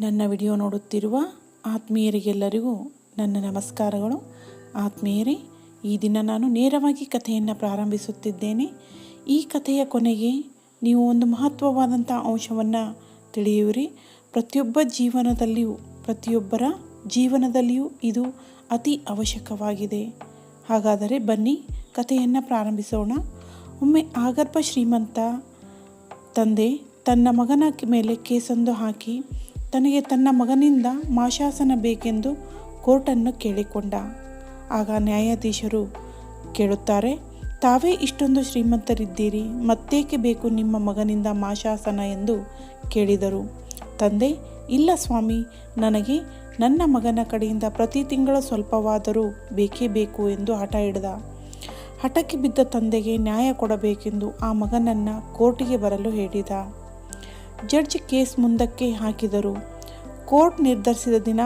ನನ್ನ ವಿಡಿಯೋ ನೋಡುತ್ತಿರುವ ಆತ್ಮೀಯರಿಗೆಲ್ಲರಿಗೂ ನನ್ನ ನಮಸ್ಕಾರಗಳು. ಆತ್ಮೀಯರೇ, ಈ ದಿನ ನಾನು ನೇರವಾಗಿ ಕಥೆಯನ್ನು ಪ್ರಾರಂಭಿಸುತ್ತಿದ್ದೇನೆ. ಈ ಕಥೆಯ ಕೊನೆಗೆ ನೀವು ಒಂದು ಮಹತ್ವವಾದಂಥ ಅಂಶವನ್ನು ತಿಳಿಯುವಿರಿ. ಪ್ರತಿಯೊಬ್ಬ ಜೀವನದಲ್ಲಿಯೂ, ಪ್ರತಿಯೊಬ್ಬರ ಜೀವನದಲ್ಲಿಯೂ ಇದು ಅತಿ ಅವಶ್ಯಕವಾಗಿದೆ. ಹಾಗಾದರೆ ಬನ್ನಿ ಕಥೆಯನ್ನು ಪ್ರಾರಂಭಿಸೋಣ. ಒಮ್ಮೆ ಆಗರ್ಭ ಶ್ರೀಮಂತ ತಂದೆ ತನ್ನ ಮಗನ ಮೇಲೆ ಕೇಸೊಂದು ಹಾಕಿ ತನಗೆ ತನ್ನ ಮಗನಿಂದ ಮಾಶಾಸನ ಬೇಕೆಂದು ಕೋರ್ಟನ್ನು ಕೇಳಿಕೊಂಡ. ಆಗ ನ್ಯಾಯಾಧೀಶರು ಕೇಳುತ್ತಾರೆ, ತಾವೇ ಇಷ್ಟೊಂದು ಶ್ರೀಮಂತರಿದ್ದೀರಿ, ಮತ್ತೇಕೆ ಬೇಕು ನಿಮ್ಮ ಮಗನಿಂದ ಮಾಶಾಸನ ಎಂದು ಕೇಳಿದರು. ತಂದೆ, ಇಲ್ಲ ಸ್ವಾಮಿ, ನನಗೆ ನನ್ನ ಮಗನ ಕಡೆಯಿಂದ ಪ್ರತಿ ತಿಂಗಳು ಸ್ವಲ್ಪವಾದರೂ ಬೇಕೇ ಬೇಕು ಎಂದು ಹಠ ಹಿಡಿದ. ಹಠಕ್ಕೆ ಬಿದ್ದ ತಂದೆಗೆ ನ್ಯಾಯ ಕೊಡಬೇಕೆಂದು ಆ ಮಗನನ್ನು ಕೋರ್ಟಿಗೆ ಬರಲು ಹೇಳಿದ. ಜಡ್ಜ್ ಕೇಸ್ ಮುಂದಕ್ಕೆ ಹಾಕಿದರು. ಕೋರ್ಟ್ ನಿರ್ಧರಿಸಿದ ದಿನ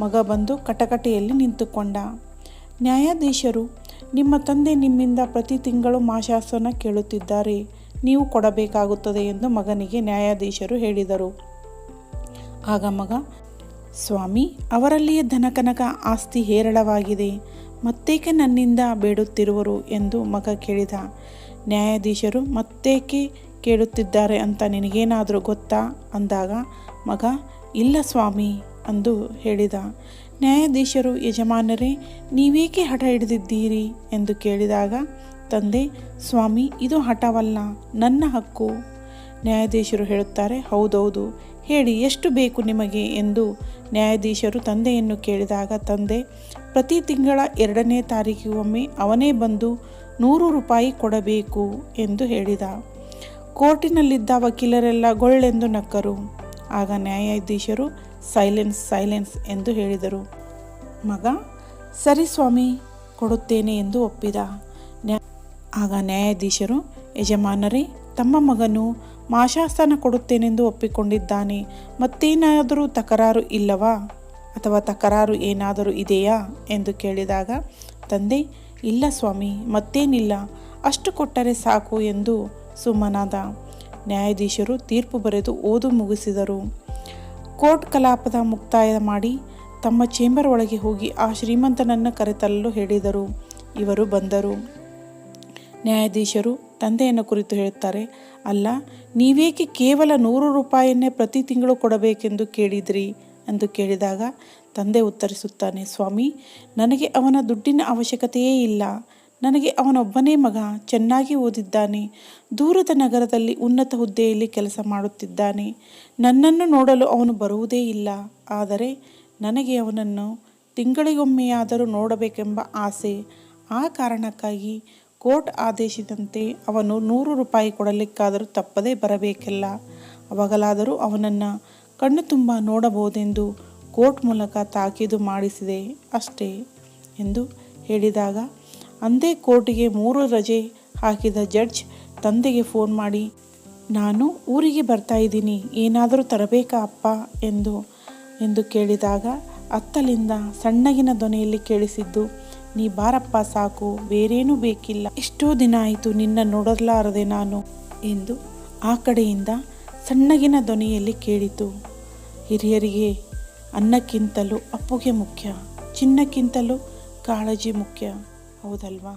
ಮಗ ಬಂದು ಕಟಕಟೆಯಲ್ಲಿ ನಿಂತುಕೊಂಡ. ನ್ಯಾಯಾಧೀಶರು, ನಿಮ್ಮ ತಂದೆ ನಿಮ್ಮಿಂದ ಪ್ರತಿ ತಿಂಗಳು ಮಾಶಾಸನ ಕೇಳುತ್ತಿದ್ದಾರೆ. ನೀವು ಕೊಡಬೇಕಾಗುತ್ತದೆ ಎಂದು ಮಗನಿಗೆ ನ್ಯಾಯಾಧೀಶರು ಹೇಳಿದರು. ಆಗ ಮಗ, ಸ್ವಾಮಿ, ಅವರಲ್ಲಿಯೇ ಧನಕನಕ ಆಸ್ತಿ ಹೇರಳವಾಗಿದೆ. ಮತ್ತೇಕೆ ನನ್ನಿಂದ ಬೇಡುತ್ತಿರುವರು? ಎಂದು ಮಗ ಕೇಳಿದ. ನ್ಯಾಯಾಧೀಶರು, ಮತ್ತೇಕೆ ಕೇಳುತ್ತಿದ್ದಾರೆ ಅಂತ ನಿನಗೇನಾದರೂ ಗೊತ್ತಾ? ಅಂದಾಗ, ಮಗ, ಇಲ್ಲ ಸ್ವಾಮಿ, ಅಂದು ಹೇಳಿದ. ನ್ಯಾಯಾಧೀಶರು, ಯಜಮಾನರೇ, ನೀವೇಕೆ ಹಠ ಹಿಡಿದಿದ್ದೀರಿ? ಎಂದು ಕೇಳಿದಾಗ, ತಂದೆ, ಸ್ವಾಮಿ, ಇದು ಹಠವಲ್ಲ, ನನ್ನ ಹಕ್ಕು. ನ್ಯಾಯಾಧೀಶರು ಹೇಳುತ್ತಾರೆ, ಹೌದೌದು, ಹೇಳಿ, ಎಷ್ಟು ಬೇಕು ನಿಮಗೆ? ಎಂದು ನ್ಯಾಯಾಧೀಶರು ತಂದೆಯನ್ನು ಕೇಳಿದಾಗ, ತಂದೆ, ಪ್ರತಿ ತಿಂಗಳ ಎರಡನೇ ತಾರೀಕಿಗೊಮ್ಮೆ ಅವನೇ ಬಂದು ನೂರು ರೂಪಾಯಿ ಕೊಡಬೇಕು ಎಂದು ಹೇಳಿದ. ಕೋರ್ಟಿನಲ್ಲಿದ್ದ ವಕೀಲರೆಲ್ಲ ಗೊಳ್ಳೆಂದು ನಕ್ಕರು. ಆಗ ನ್ಯಾಯಾಧೀಶರು ಸೈಲೆನ್ಸ್ ಸೈಲೆನ್ಸ್ ಎಂದು ಹೇಳಿದರು. ಮಗ, ಸರಿ ಸ್ವಾಮಿ, ಕೊಡುತ್ತೇನೆ ಎಂದು ಒಪ್ಪಿದ. ಆಗ ನ್ಯಾಯಾಧೀಶರು, ಯಜಮಾನರೇ, ತಮ್ಮ ಮಗನು ಮಾಶಾಸನ ಕೊಡುತ್ತೇನೆಂದು ಒಪ್ಪಿಕೊಂಡಿದ್ದಾನೆ. ಮತ್ತೇನಾದರೂ ತಕರಾರು ಇಲ್ಲವಾ? ಅಥವಾ ತಕರಾರು ಏನಾದರೂ ಇದೆಯಾ? ಎಂದು ಕೇಳಿದಾಗ, ತಂದೆ, ಇಲ್ಲ ಸ್ವಾಮಿ, ಮತ್ತೇನಿಲ್ಲ. ಅಷ್ಟು ಕೊಟ್ಟರೆ ಸಾಕು ಎಂದು ಸುಮ್ಮನಾದ ನ್ಯಾಯಾಧೀಶರು ತೀರ್ಪು ಬರೆದು ಓದು ಮುಗಿಸಿದರು. ಕೋರ್ಟ್ ಕಲಾಪದ ಮುಕ್ತಾಯ ಮಾಡಿ ತಮ್ಮ ಚೇಂಬರ್ ಒಳಗೆ ಹೋಗಿ ಆ ಶ್ರೀಮಂತನನ್ನು ಕರೆತಲ್ಲು ಹೇಳಿದರು. ಇವರು ಬಂದರು. ನ್ಯಾಯಾಧೀಶರು ತಂದೆಯನ್ನು ಕುರಿತು ಹೇಳುತ್ತಾರೆ, ಅಲ್ಲ, ನೀವೇಕೆ ಕೇವಲ ನೂರು ರೂಪಾಯಿಯನ್ನೇ ಪ್ರತಿ ತಿಂಗಳು ಕೊಡಬೇಕೆಂದು ಕೇಳಿದ್ರಿ? ಎಂದು ಕೇಳಿದಾಗ ತಂದೆ ಉತ್ತರಿಸುತ್ತಾನೆ, ಸ್ವಾಮಿ, ನನಗೆ ಅವನ ದುಡ್ಡಿನ ಅವಶ್ಯಕತೆಯೇ ಇಲ್ಲ. ನನಗೆ ಅವನೊಬ್ಬನೇ ಮಗ ಚೆನ್ನಾಗಿ ಓದಿದ್ದಾನೆ, ದೂರದ ನಗರದಲ್ಲಿ ಉನ್ನತ ಹುದ್ದೆಯಲ್ಲಿ ಕೆಲಸ ಮಾಡುತ್ತಿದ್ದಾನೆ. ನನ್ನನ್ನು ನೋಡಲು ಅವನು ಬರುವುದೇ ಇಲ್ಲ. ಆದರೆ ನನಗೆ ಅವನನ್ನು ತಿಂಗಳಿಗೊಮ್ಮೆಯಾದರೂ ನೋಡಬೇಕೆಂಬ ಆಸೆ. ಆ ಕಾರಣಕ್ಕಾಗಿ ಕೋರ್ಟ್ ಆದೇಶದಂತೆ ಅವನು ನೂರು ರೂಪಾಯಿ ಕೊಡಲಿಕ್ಕಾದರೂ ತಪ್ಪದೇ ಬರಬೇಕಲ್ಲ. ಅವಾಗಲಾದರೂ ಅವನನ್ನು ಕಣ್ಣು ತುಂಬ ನೋಡಬಹುದೆಂದು ಕೋರ್ಟ್ ಮೂಲಕ ತಾಕೀದು ಮಾಡಿಸಿದೆ ಅಷ್ಟೇ ಎಂದು ಹೇಳಿದಾಗ ಅಂದೇ ಕೋರ್ಟಿಗೆ ಮೂರು ರಜೆ ಹಾಕಿದ ಜಡ್ಜ್ ತಂದೆಗೆ ಫೋನ್ ಮಾಡಿ, ನಾನು ಊರಿಗೆ ಬರ್ತಾ ಇದ್ದೀನಿ, ಏನಾದರೂ ತರಬೇಕಾ ಅಪ್ಪ? ಎಂದು ಎಂದು ಕೇಳಿದಾಗ ಅತ್ತಲಿಂದ ಸಣ್ಣಗಿನ ದೊನೆಯಲ್ಲಿ ಕೇಳಿಸಿದ್ದು, ನೀ ಬಾರಪ್ಪ, ಸಾಕು, ಬೇರೇನೂ ಬೇಕಿಲ್ಲ. ಎಷ್ಟೋ ದಿನ ಆಯಿತು ನಿನ್ನ ನೋಡಲಾರದೆ ನಾನು. ಎಂದು ಆ ಕಡೆಯಿಂದ ಸಣ್ಣಗಿನ ದೊನೆಯಲ್ಲಿ ಕೇಳಿತು, ಹಿರಿಯರಿಗೆ ಅನ್ನಕ್ಕಿಂತಲೂ ಅಪ್ಪುಗೆ ಮುಖ್ಯ, ಚಿನ್ನಕ್ಕಿಂತಲೂ ಕಾಳಜಿ ಮುಖ್ಯ. ಹೌದಲ್ವಾ?